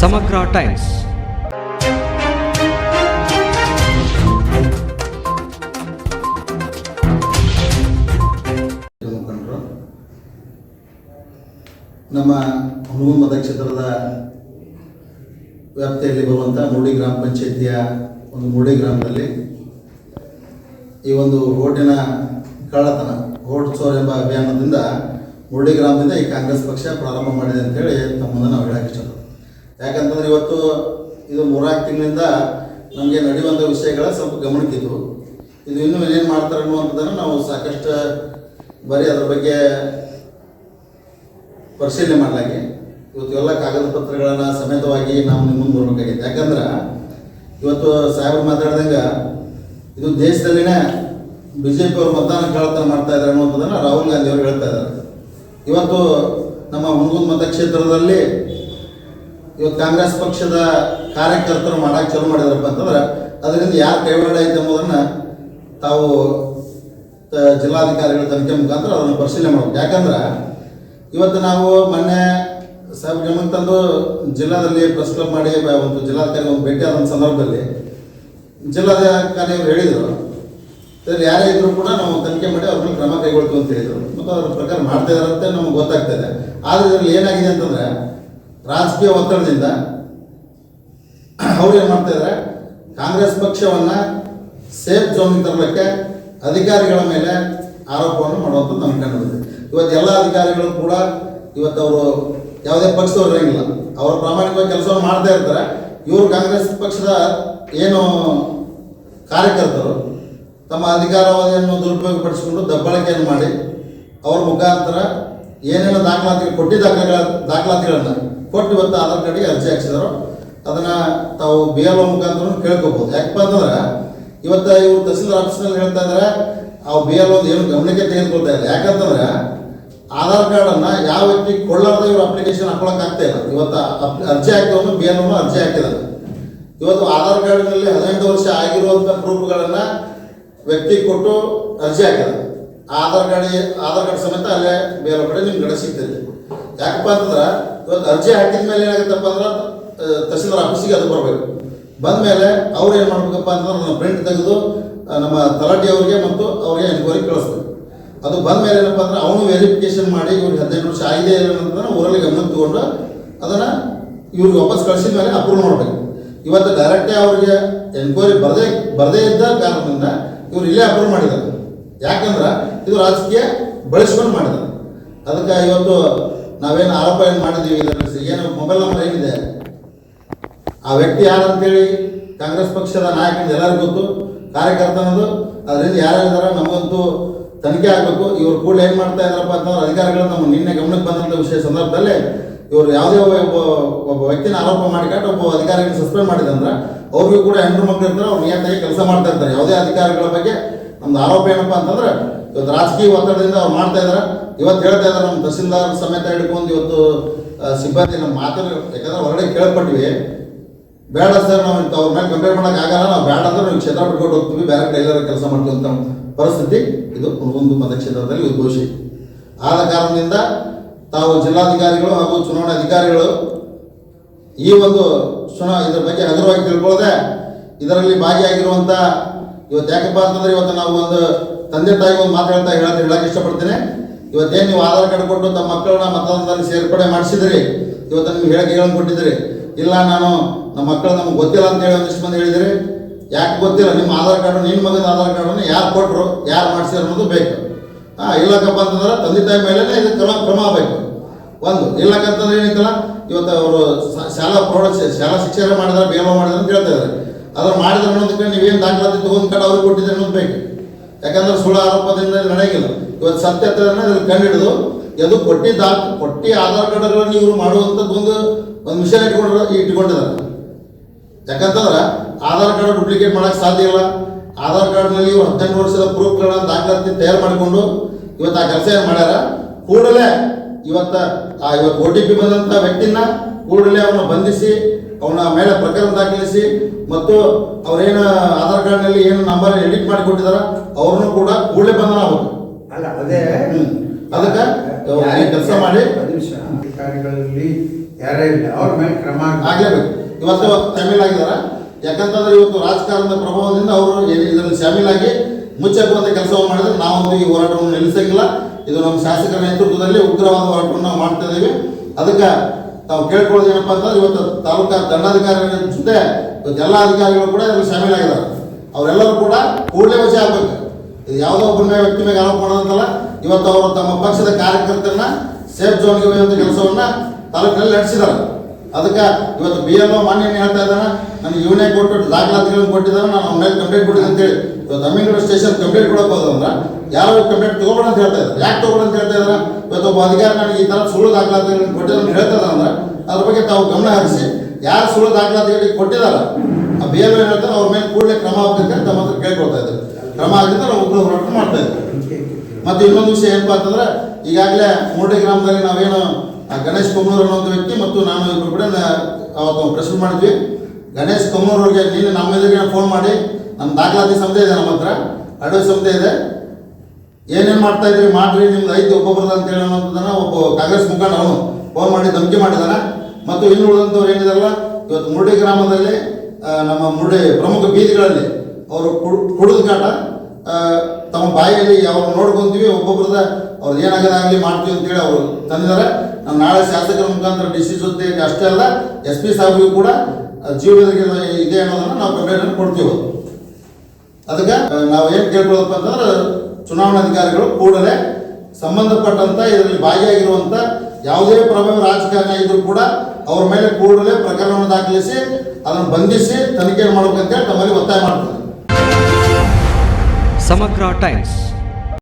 ಸಮಗ್ರ ಟೈಮ್ಸ್. ನಮ್ಮ ಮತ ಕ್ಷೇತ್ರದ ವ್ಯಾಪ್ತಿಯಲ್ಲಿ ಬರುವಂಥ ಮೂಡಿ ಗ್ರಾಮ ಪಂಚಾಯಿತಿಯ ಒಂದು ಮೂಡಿ ಗ್ರಾಮದಲ್ಲಿ ಈ ಒಂದು ಓಟಿನ ಕಳ್ಳತನ, ಓಟ್ ಚೋರ್ ಎಂಬ ಅಭಿಯಾನದಿಂದ ಮೂಡಿ ಗ್ರಾಮದಿಂದ ಈ ಕಾಂಗ್ರೆಸ್ ಪಕ್ಷ ಪ್ರಾರಂಭ ಮಾಡಿದೆ ಅಂತೇಳಿ ಮುಂದೆ ನಾವು ಹೇಳಕ್ಕೆ ಇಷ್ಟಪಡ್ತೀವಿ. ಯಾಕಂತಂದ್ರೆ ಇವತ್ತು ಇದು ಮೂರ್ನಾಲ್ಕು ತಿಂಗಳಿಂದ ನಮಗೆ ನಡೆಯುವಂಥ ವಿಷಯಗಳ ಸ್ವಲ್ಪ ಗಮನಕ್ಕಿದ್ವು ಇದು ಇನ್ನೂ ಏನೇನು ಮಾಡ್ತಾರೆ ಅನ್ನುವಂಥದ್ದನ್ನು ನಾವು ಸಾಕಷ್ಟು ಬರೀ ಅದ್ರ ಬಗ್ಗೆ ಪರಿಶೀಲನೆ ಮಾಡಲಾಗಿ ಇವತ್ತು ಎಲ್ಲ ಕಾಗದ ಪತ್ರಗಳನ್ನು ಸಮೇತವಾಗಿ ನಾವು ನಿಮ್ಮ ಮುಂದೆ ಬರಬೇಕಾಗಿದೆ ಯಾಕಂದ್ರೆ ಇವತ್ತು ಸಾಹೇಬರು ಮಾತಾಡ್ದಂಗೆ ಇದು ದೇಶದಲ್ಲಿನೇ ಬಿ ಜೆ ಪಿಯವರು ಮತದಾನ ಕಳ್ಳತನ ಮಾಡ್ತಾ ಇದ್ದಾರೆ ಅನ್ನುವಂಥದ್ದನ್ನು ರಾಹುಲ್ ಗಾಂಧಿ ಅವರು ಹೇಳ್ತಾ ಇದ್ದಾರೆ ಇವತ್ತು ನಮ್ಮ ಹುಣಗುಂದ ಮತಕ್ಷೇತ್ರದಲ್ಲಿ ಇವತ್ತು ಕಾಂಗ್ರೆಸ್ ಪಕ್ಷದ ಕಾರ್ಯಕರ್ತರು ಮಾಡಕ್ಕೆ ಚಾಲು ಮಾಡಿದಾರಪ್ಪ ಅಂತಂದ್ರೆ, ಅದರಿಂದ ಯಾರು ಕೈವಾಡ ಐತೆ ಎಂಬುದನ್ನು ತಾವು ಜಿಲ್ಲಾಧಿಕಾರಿಗಳ ತನಿಖೆ ಮುಖಾಂತರ ಅದನ್ನು ಪರಿಶೀಲನೆ ಮಾಡಬೇಕು. ಯಾಕಂದ್ರೆ, ಇವತ್ತು ನಾವು ಮೊನ್ನೆ ಸಾಹೇಬ್ ಗಮನಕ್ಕೆ ತಂದು ಜಿಲ್ಲಾದಲ್ಲಿ ಪ್ರೆಸ್ ಕ್ಲಬ್ ಮಾಡಿ ಒಂದು ಜಿಲ್ಲಾಧಿಕಾರಿ ಒಂದು ಭೇಟಿ ಆದ ಸಂದರ್ಭದಲ್ಲಿ ಜಿಲ್ಲಾಧಿಕಾರಿ ಅವರು ಹೇಳಿದರು. ಸರ್ ಯಾರೇ ಇದ್ರು ಕೂಡ ನಾವು ತನಿಖೆ ಮಾಡಿ ಅವ್ರ ಮೇಲೆ ಕ್ರಮ ಕೈಗೊಳ್ತೀವಿ ಅಂತ ಹೇಳಿದರು. ಮತ್ತು ಅದ್ರ ಪ್ರಕಾರ ಮಾಡ್ತಾ ಇದಾರಂತೆ ನಮ್ಗೆ ಗೊತ್ತಾಗ್ತಾ ಇದೆ. ಆದರೆ ಇದರಲ್ಲಿ ಏನಾಗಿದೆ ಅಂತಂದ್ರೆ ರಾಜಕೀಯ ಒತ್ತಡದಿಂದ ಅವ್ರು ಏನು ಮಾಡ್ತಾ ಇದ್ದಾರೆ ಕಾಂಗ್ರೆಸ್ ಪಕ್ಷವನ್ನ ಸೇಫ್ ಜೋನಿಗೆ ತರಲಿಕ್ಕೆ ಅಧಿಕಾರಿಗಳ ಮೇಲೆ ಆರೋಪವನ್ನು ಮಾಡುವಂಥದ್ದು ನಮ್ಮ ಕಂಡುಬಂದಿದೆ ಇವತ್ತು ಎಲ್ಲ ಅಧಿಕಾರಿಗಳು ಕೂಡ ಇವತ್ತು ಅವರು ಯಾವುದೇ ಪಕ್ಷದವ್ರು ಇರಂಗಿಲ್ಲ. ಅವರು ಪ್ರಾಮಾಣಿಕವಾಗಿ ಕೆಲಸವನ್ನು ಮಾಡ್ತಾ ಇರ್ತಾರೆ. ಇವರು ಕಾಂಗ್ರೆಸ್ ಪಕ್ಷದ ಏನು ಕಾರ್ಯಕರ್ತರು ತಮ್ಮ ಅಧಿಕಾರಾವಧಿಯನ್ನು ದುರುಪಯೋಗಪಡಿಸಿಕೊಂಡು ದಬ್ಬಳಕೆಯನ್ನು ಮಾಡಿ ಅವ್ರ ಮುಖಾಂತರ ಏನೇನೋ ದಾಖಲಾತಿ ಕೊಟ್ಟಿ ದಾಖಲೆಗಳ ದಾಖಲಾತಿಗಳನ್ನು ಕೊಟ್ಟು ಇವತ್ತು ಆಧಾರ್ ಕಾರ್ಡಿಗೆ ಅರ್ಜಿ ಹಾಕ್ಸಿದಾರೋ, ಅದನ್ನು ತಾವು ಬಿ ಎಲ್ ಒ ಮುಖಾಂತರ ಕೇಳ್ಕೊಬೋದು ಯಾಕಪ್ಪ ಅಂತಂದ್ರೆ, ಇವತ್ತು ಇವರು ತಹಸೀಲ್ದಾರ್ ಆಫೀಸ್ನಲ್ಲಿ ಹೇಳ್ತಾ ಇದ್ದಾರೆ ಅವು ಬಿ ಎಲ್ ಒಂದು ಏನು ಗಮನಕ್ಕೆ ತೆಗೆದುಕೊಳ್ತಾ ಇಲ್ಲ. ಯಾಕಂತಂದ್ರೆ, ಆಧಾರ್ ಕಾರ್ಡನ್ನು ಯಾವ ವ್ಯಕ್ತಿ ಕೊಳ್ಳಾರ್ದ ಇವರು ಅಪ್ಲಿಕೇಶನ್ ಹಾಕೊಳಕ್ ಆಗ್ತಾ ಇಲ್ಲ. ಇವತ್ತು ಅರ್ಜಿ ಹಾಕಿದವನು ಬಿ ಎಲ್ ಅರ್ಜಿ ಹಾಕಿದ್ದಾರೆ ಇವತ್ತು ಆಧಾರ್ ಕಾರ್ಡ್ನಲ್ಲಿ ಹದಿನೆಂಟು ವರ್ಷ ಆಗಿರುವಂಥ ಪ್ರೂಫ್ಗಳನ್ನು ವ್ಯಕ್ತಿ ಕೊಟ್ಟು ಅರ್ಜಿ ಹಾಕಿದ ಆಧಾರ್ ಕಾರ್ಡ್ ಆಧಾರ್ ಕಾರ್ಡ್ ಸಮೇತ ಅಲ್ಲೇ ಬೇರೆ ಕಡೆ ನಿಮ್ಗೆ ಗಡ ಸಿಗ್ತದೆ ಯಾಕಪ್ಪ ಅಂತಂದ್ರೆ ಇವತ್ತು ಅರ್ಜಿ ಹಾಕಿದ ಮೇಲೆ ಏನಾಗುತ್ತಪ್ಪ ಅಂದ್ರೆ ತಹಸೀಲ್ದಾರ್ ಆಫೀಸಿಗೆ ಅದು ಬರಬೇಕು. ಬಂದ ಮೇಲೆ ಅವ್ರು ಏನು ಮಾಡ್ಬೇಕಪ್ಪ ಅಂತಂದ್ರೆ ಪ್ರಿಂಟ್ ತೆಗೆದು ನಮ್ಮ ತಲಾಟಿ ಅವರಿಗೆ ಮತ್ತು ಅವ್ರಿಗೆ ಎನ್ಕ್ವೈರಿ ಕಳಿಸ್ಬೇಕು. ಅದು ಬಂದ ಮೇಲೆ ಏನಪ್ಪ ಅಂದ್ರೆ ಅವನು ವೆರಿಫಿಕೇಶನ್ ಮಾಡಿ ಇವ್ರಿಗೆ ಹದಿನೆಂಟು ವರ್ಷ ಆಗಿದೆ ಏನಂತಂದ್ರೆ ಊರಲ್ಲಿ ಗಮನ ತಗೊಂಡು ಅದನ್ನು ಇವ್ರಿಗೆ ವಾಪಸ್ ಕಳಿಸಿದ ಮೇಲೆ ಅಪ್ರೂವ್ ಮಾಡಬೇಕು. ಇವತ್ತು ಡೈರೆಕ್ಟೇ ಅವ್ರಿಗೆ ಎನ್ಕ್ವೈರಿ ಬರದೇ ಬರದೇ ಇದ್ದ ಕಾರಣದಿಂದ ಇವ್ರು ಇಲ್ಲೇ ಅಪ್ರೂವ್ ಮಾಡಿದ್ದಾರೆ. ಯಾಕಂದ್ರೆ ಇದು ರಾಜಕೀಯ ಬಳಸ್ಕೊಂಡು ಮಾಡಿದ್ದಾರೆ. ಅದಕ್ಕೆ ಇವತ್ತು ನಾವೇನು ಆರೋಪ ಏನು ಮಾಡಿದ್ದೀವಿ ಇದರ ಏನು ಮೊಬೈಲ್ ನಂಬರ್ ಏನಿದೆ? ಆ ವ್ಯಕ್ತಿ ಯಾರು ಅಂತೇಳಿ ಕಾಂಗ್ರೆಸ್ ಪಕ್ಷದ ನಾಯಕನಿಗೆ ಎಲ್ಲರಿಗೂ ಗೊತ್ತು. ಕಾರ್ಯಕರ್ತನದು ಅದರಿಂದ ಯಾರ್ಯಾರಿದ್ದಾರೆ ನಮಗಂತೂ ತನಿಖೆ ಆಗಬೇಕು. ಇವರು ಕೂಡ ಏನು ಮಾಡ್ತಾ ಇದ್ದಾರಪ್ಪ ಅಂತಂದ್ರೆ ಅಧಿಕಾರಿಗಳು ನಮ್ಮ ನಿನ್ನೆ ಗಮನಕ್ಕೆ ಬಂದಂಥ ವಿಷಯ ಸಂದರ್ಭದಲ್ಲಿ ಇವರು ಯಾವುದೇ ಒಬ್ಬ ಒಬ್ಬ ವ್ಯಕ್ತಿನ ಆರೋಪ ಮಾಡಿಕೊಂಡು ಒಬ್ಬ ಅಧಿಕಾರಿಗಳು ಸಸ್ಪೆಂಡ್ ಮಾಡಿದಂದ್ರೆ ಅವ್ರಿಗೂ ಕೂಡ ಹೆಣ್ಣು ಮಕ್ಕಳು ಇರ್ತಾರೆ, ಅವ್ರು ನಿಯತ್ತಾಗಿ ಕೆಲಸ ಮಾಡ್ತಾ ಇರ್ತಾರೆ. ಯಾವುದೇ ಅಧಿಕಾರಿಗಳ ಬಗ್ಗೆ ನಮ್ದು ಆರೋಪ ಏನಪ್ಪ ಅಂತಂದ್ರೆ ಇವತ್ತು ರಾಜಕೀಯ ಒತ್ತಡದಿಂದ ಅವ್ರು ಮಾಡ್ತಾ ಇದ್ದಾರೆ ಇವತ್ತು ಹೇಳ್ತಾ ಇದ್ದಾರೆ ನಮ್ಮ ತಹಸೀಲ್ದಾರ್ ಸಮೇತ ಹಿಡ್ಕೊಂಡು ಇವತ್ತು ಸಿಬ್ಬಂದಿ ನಮ್ಮ ಮಾತನ್ನು ಯಾಕಂದ್ರೆ ಹೊರಗಡೆ ಕೇಳ್ಪಟ್ವಿ ಬೇಡ ಸರ್, ನಾವು ಅವ್ರ ಮೇಲೆ ಕಂಪೇರ್ ಮಾಡೋಕೆ ಆಗಲ್ಲ, ನಾವು ಬೇಡ ಅಂದ್ರೆ ನಾವು ಕ್ಷೇತ್ರ ಬಿಟ್ಕೊಂಡು ಹೋಗ್ತೀವಿ, ಬೇರೆ ಎಲ್ಲಾರು ಕೆಲಸ ಮಾಡ್ತೀವಿ ಪರಿಸ್ಥಿತಿ ಇದು ಒಂದು ಮತಕ್ಷೇತ್ರದಲ್ಲಿ ಉದ್ಘೋಷಿ ಆದ ಕಾರಣದಿಂದ ತಾವು ಜಿಲ್ಲಾಧಿಕಾರಿಗಳು ಹಾಗೂ ಚುನಾವಣಾ ಅಧಿಕಾರಿಗಳು ಈ ಒಂದು ಚುನಾವ ಇದ್ರ ಬಗ್ಗೆ ಹಗುರವಾಗಿ ತಿಳ್ಕೊಳ್ಳದೆ ಇದರಲ್ಲಿ ಭಾಗಿಯಾಗಿರುವಂಥ ಇವತ್ತು ಯಾಕಪ್ಪ ಅಂತಂದ್ರೆ ಇವತ್ತು ನಾವು ಒಂದು ತಂದೆ ತಾಯಿ ಒಂದು ಮಾತು ಹೇಳ್ತಾ ಹೇಳಕ್ಕೆ ಇಷ್ಟಪಡ್ತೇನೆ. ಇವತ್ತೇನು ನೀವು ಆಧಾರ್ ಕಾರ್ಡ್ ಕೊಟ್ಟು ತಮ್ಮ ಮಕ್ಕಳನ್ನ ಮತದಾನದಲ್ಲಿ ಸೇರ್ಪಡೆ ಮಾಡಿಸಿದ್ರಿ? ಇವತ್ತು ನಿಮ್ಗೆ ಹೇಳಕ್ಕೆ ಕೊಟ್ಟಿದ್ರಿ. ಇಲ್ಲ, ನಾನು ನಮ್ಮ ಮಕ್ಕಳು ನಮ್ಗೆ ಗೊತ್ತಿಲ್ಲ ಅಂತ ಹೇಳಿ ಒಂದಿಷ್ಟು ಮಂದಿ ಹೇಳಿದಿರಿ. ಯಾಕೆ ಗೊತ್ತಿಲ್ಲ? ನಿಮ್ಮ ಆಧಾರ್ ಕಾರ್ಡು ನಿನ್ನ ಮಗನ ಆಧಾರ್ ಕಾರ್ಡನ್ನು ಯಾರು ಕೊಟ್ಟರು ಯಾರು ಮಾಡಿಸಿದ್ರು ಅನ್ನೋದು ಬೇಕು. ಹಾಂ ಇಲ್ಲಕ್ಕಪ್ಪ ಅಂತಂದ್ರೆ ತಂದೆ ತಾಯಿ ಮೇಲೆ ಇದು ಕ್ರಮ ಕ್ರಮ ಆಗಬೇಕು ಒಂದು, ಇಲ್ಲಕ್ಕಂತಂದ್ರೆ ಏನೈತಲ್ಲ ಇವತ್ತು ಅವರು ಶಾಲಾ ಪ್ರೌಢ ಶಾಲಾ ಶಿಕ್ಷಣ ಮಾಡಿದ್ರೆ ಬೇವ ಮಾಡಿದ್ರೆ ಅಂತ ಹೇಳ್ತಾ ಇದ್ದಾರೆ. ಅದನ್ನು ಮಾಡಿದ್ರೆ ಅನ್ನೋದಕ್ಕೆ ನೀವೇನು ದಾಖಲಾತಿ ತೊಗೊಂಡು ಕಡೆ ಅವ್ರಿಗೆ ಕೊಟ್ಟಿದ್ರೆ ಅನ್ನೋದು ಬೇಕು. ಯಾಕಂದ್ರೆ ಸುಳ್ಳು ಆರೋಪದಿಂದ ನಡೆಯಲ್ಲ ಇವತ್ತು ಸತ್ಯತೆಯನ್ನು ಕಂಡು ಹಿಡಿದು ಅದು ಕೊಟ್ಟಿ ದಾ ಕೊಟ್ಟಿ ಆಧಾರ್ ಕಾರ್ಡ್ಗಳನ್ನು ಇವರು ಮಾಡುವಂಥದ್ದು ಒಂದು ಒಂದು ಮಿಷನ್ ಇಟ್ಕೊಂಡ್ರ, ಇಟ್ಕೊಂಡಿದ್ದಾರೆ. ಯಾಕಂತಂದ್ರೆ ಆಧಾರ್ ಕಾರ್ಡ್ ಡೂಪ್ಲಿಕೇಟ್ ಮಾಡೋಕ್ಕೆ ಸಾಧ್ಯ ಇಲ್ಲ. ಆಧಾರ್ ಕಾರ್ಡ್ನಲ್ಲಿ ಇವರು ಹದಿನೆಂಟು ವರ್ಷದ ಪ್ರೂಫ್ಗಳನ್ನ ದಾಖಲಾತಿ ತಯಾರು ಮಾಡಿಕೊಂಡು ಇವತ್ತು ಆ ಕೆಲಸ ಏನು ಮಾಡ್ಯಾರ? ಕೂಡಲೇ ಇವತ್ತ, ಆ ಇವತ್ತು ಓ ಟಿ ಪಿ ಬಂದಂಥ ವ್ಯಕ್ತಿನ ಕೂಡಲೇ ಅವನ್ನ ಬಂಧಿಸಿ ಅವನ ಮೇಲೆ ಪ್ರಕರಣ ದಾಖಲಿಸಿ ಮತ್ತು ಅವರೇನು ಆಧಾರ್ ಕಾರ್ಡ್ನಲ್ಲಿ ಏನು ನಂಬರ್ ಎಡಿಟ್ ಮಾಡಿ ಕೊಟ್ಟಿದಾರ ಅವ್ರನ್ನು ಕೂಡ ಕೂಡಲೇ ಬಂಧನ ಆಗಬೇಕು. ಅಲ್ಲ ಅದೇ. ಅದಕ್ಕೆ ಕೆಲಸ ಮಾಡಿ. ಅಧಿಕಾರಿಗಳಲ್ಲಿ ಯಾರೇ ಇಲ್ಲ ಅವ್ರ ಮೇಲೆ ಕ್ರಮ ಆಗಲೇಬೇಕು. ಇವತ್ತು ಶಾಮೀಲ್ ಆಗಿದ್ದಾರೆ ಯಾಕಂತಂದ್ರೆ ಇವತ್ತು ರಾಜಕಾರಣದ ಪ್ರಭಾವದಿಂದ ಅವರು ಇದರಲ್ಲಿ ಶಾಮೀಲಾಗಿ ಮುಚ್ಚಕ್ಕುವಂತ ಕೆಲಸವನ್ನು ಮಾಡಿದ್ರೆ ನಾವೊಂದು ಈ ಹೋರಾಟವನ್ನು ನಿಲ್ಲಿಸಂಗಿಲ್ಲ ಇದು ನಮ್ಮ ಶಾಸಕರ ನೇತೃತ್ವದಲ್ಲಿ ಉಗ್ರವಾದ ಹೋರಾಟವನ್ನು ನಾವು ಮಾಡ್ತಾ ಇದ್ದೀವಿ ಅದಕ್ಕೆ ತಾವು ಕೇಳ್ಕೊಳ್ಳೋದು ಏನಪ್ಪಾ ಅಂತಂದ್ರೆ ಇವತ್ತು ತಾಲೂಕಾ ದಂಡಾಧಿಕಾರಿಗಳ ಜೊತೆ ಎಲ್ಲ ಅಧಿಕಾರಿಗಳು ಕೂಡ ಇದರಲ್ಲಿ ಶಾಮೀಲಾಗಿದ್ದಾರೆ ಅವರೆಲ್ಲರೂ ಕೂಡ ಕೂಡಲೇ ವಶ ಆಗ್ಬೇಕು. ಇದು ಯಾವುದೋ ಒಬ್ಬರ ವ್ಯಕ್ತಿ ಮೇಲೆ ಆರೋಪ ಮಾಡೋದಂತಲ್ಲ, ಇವತ್ತು ಅವರು ತಮ್ಮ ಪಕ್ಷದ ಕಾರ್ಯಕರ್ತರನ್ನ ಸೇಫ್ ಜೋನ್ಗೆ ಒಯ್ಯುವಂಥ ಕೆಲಸವನ್ನ ತಾಲೂಕಿನಲ್ಲಿ ನಡೆಸಿದ್ದಾರೆ. ಅದಕ್ಕೆ ಇವತ್ತು ಬಿ ಎಲ್ ಒ ಮಾನ್ಯ ಹೇಳ್ತಾ ಇದ್ದಾನೆ, ನನಗೆ ಇವನೇ ಕೊಟ್ಟು ದಾಖಲಾತಿಗಳನ್ನು ಕೊಟ್ಟಿದ್ದಾನೆ ನಾನು ಅವ್ನ ಮೇಲೆ ಕಂಪ್ಲೇಂಟ್ ಕೊಟ್ಟಿದ್ದೆ ಅಂತೇಳಿ ಇವತ್ತು ಅಮೀನ್ಗಢ ಸ್ಟೇಷನ್ ಕಂಪ್ಲೇಂಟ್ ಕೊಡಕ್ಕೆ ಹೋದಂದ್ರೆ ಯಾರು ಕಂಪ್ಲೇಂಟ್ ತಗೋಬೇಡ ಅಂತ ಹೇಳ್ತಾ ಇದ್ದಾರೆ. ಯಾಕೆ ತಗೋಬೇಡ ಅಂತ ಹೇಳ್ತಾ ಇದ್ದಾರೆ? ಇವತ್ತು ಒಬ್ಬ ಅಧಿಕಾರಿ ನನಗೆ ಈ ಥರ ಸುಳ್ಳು ದಾಖಲಾತಿಗಳನ್ನು ಕೊಟ್ಟಿದ್ದಾನೆ ಹೇಳ್ತಾ ಇದ್ದಾರೆ ಅಂದ್ರೆ ಅದ್ರ ಬಗ್ಗೆ ತಾವು ಗಮನ ಹರಿಸಿ. ಯಾರು ಸುಳ್ಳು ದಾಖಲಾತಿಗಳಿಗೆ ಕೊಟ್ಟಿದ್ದಾರೆ, ಆ ಬಿ ಒ ಹೇಳ್ತಾರೆ, ಅವ್ರ ಮೇಲೆ ಕೂಡಲೇ ಕ್ರಮ ಆಗ್ತದೆ ಅಂತ ತಮ್ಮ ಹತ್ರ ಕೇಳ್ಕೊಳ್ತಾ ಇದ್ದಾರೆ. ಕ್ರಮ ಆಗಿದ್ರೆ ನಾವು ಉಗ್ರ ಹೋರಾಟ ಮಾಡ್ತಾ ಇದ್ದೆ ಮತ್ತು ಇನ್ನೊಂದು ವಿಷಯ ಏನಪ್ಪಾ ಅಂತಂದ್ರೆ, ಈಗಾಗಲೇ ಮೂರ್ಡಿ ಗ್ರಾಮದಲ್ಲಿ ನಾವೇನು ಆ ಗಣೇಶ್ ಕೊಮ್ಮನೂರ್ ಅನ್ನೋಂಥ ವ್ಯಕ್ತಿ ಮತ್ತು ನಾನು ಇಬ್ಬರು ಕೂಡ ಅವತ್ತು ಪ್ರಶ್ನೆ ಮಾಡಿದ್ವಿ. ಗಣೇಶ್ ಕೊಮ್ಮನೂರ್ ಅವ್ರಿಗೆ ನೀನು ನಮ್ಮ ಎದುರಿಗೆ ಫೋನ್ ಮಾಡಿ ನಮ್ಮ ದಾಖಲಾತಿ ಸಂತೆ ಇದೆ ನಮ್ಮ ಹತ್ರ, ಅಡವಿ ಸಂತೆ ಇದೆ. ಏನೇನು ಮಾಡ್ತಾ ಇದ್ರಿ, ಮಾಡ್ರಿ, ನಿಮ್ದು ಐದು ಒಬ್ಬೊಬ್ಬರದ ಅಂತ ಹೇಳಿ ಅನ್ನೋದನ್ನ ಒಬ್ಬ ಕಾಂಗ್ರೆಸ್ ಮುಖಂಡ ಅವನು ಫೋನ್ ಮಾಡಿ ಧಮಕಿ ಮಾಡಿದಾನೆ ಮತ್ತು ಇನ್ನು ಉಳಿದಂಥವ್ರು ಏನಿದಾರಲ್ಲ, ಇವತ್ತು ಮುರುಡಿ ಗ್ರಾಮದಲ್ಲಿ ನಮ್ಮ ಮುರುಡಿ ಪ್ರಮುಖ ಬೀದಿಗಳಲ್ಲಿ ಅವರು ಕುಡಿದ ಕಾಟ ತಮ್ಮ ಬಾಯಲ್ಲಿ ಅವ್ರು ನೋಡ್ಕೊಂತೀವಿ, ಒಬ್ಬೊಬ್ರದ ಅವ್ರು ಏನಾಗದಾಗಲಿ ಮಾಡ್ತೀವಿ ಅಂತೇಳಿ ಅವರು ತಂದಿದ್ದಾರೆ. ನಾನು ನಾಳೆ ಶಾಸಕರ ಮುಖಾಂತರ ಡಿ ಸಿ ಜೊತೆ ಅಷ್ಟೇ ಅಲ್ಲ, ಎಸ್ ಪಿ ಸಾಹೇಬ್ರಿಗೂ ಕೂಡ ಜೀವನಕ್ಕೆ ಜೀವ ಇದೆ ಅನ್ನೋದನ್ನ ನಾವು ಕಂಪ್ಲೇಂಟ್ ಕೊಡ್ತೀವಿ. ಅದಕ್ಕೆ ನಾವು ಏನು ಕೇಳ್ಕೊಳ್ಳೋದಪ್ಪ ಅಂತಂದ್ರೆ ಚುನಾವಣಾಧಿಕಾರಿಗಳು ಕೂಡಲೇ ಸಂಬಂಧಪಟ್ಟಂತ, ಇದರಲ್ಲಿ ಭಾಗಿಯಾಗಿರುವಂತ ಯಾವುದೇ ಪ್ರಭಾವ ರಾಜಕಾರಣ ಇದ್ರೂ ಕೂಡ ಅವ್ರ ಮೇಲೆ ಕೂಡಲೇ ಪ್ರಕರಣವನ್ನು ದಾಖಲಿಸಿ, ಅದನ್ನು ಬಂಧಿಸಿ ತನಿಖೆ ಮಾಡ್ಬೇಕಂತೇಳಿ ತಮ್ಮಲ್ಲಿ ಒತ್ತಾಯ ಮಾಡ್ತಾರೆ ಸಮಗ್ರ ಟೈಮ್ಸ್.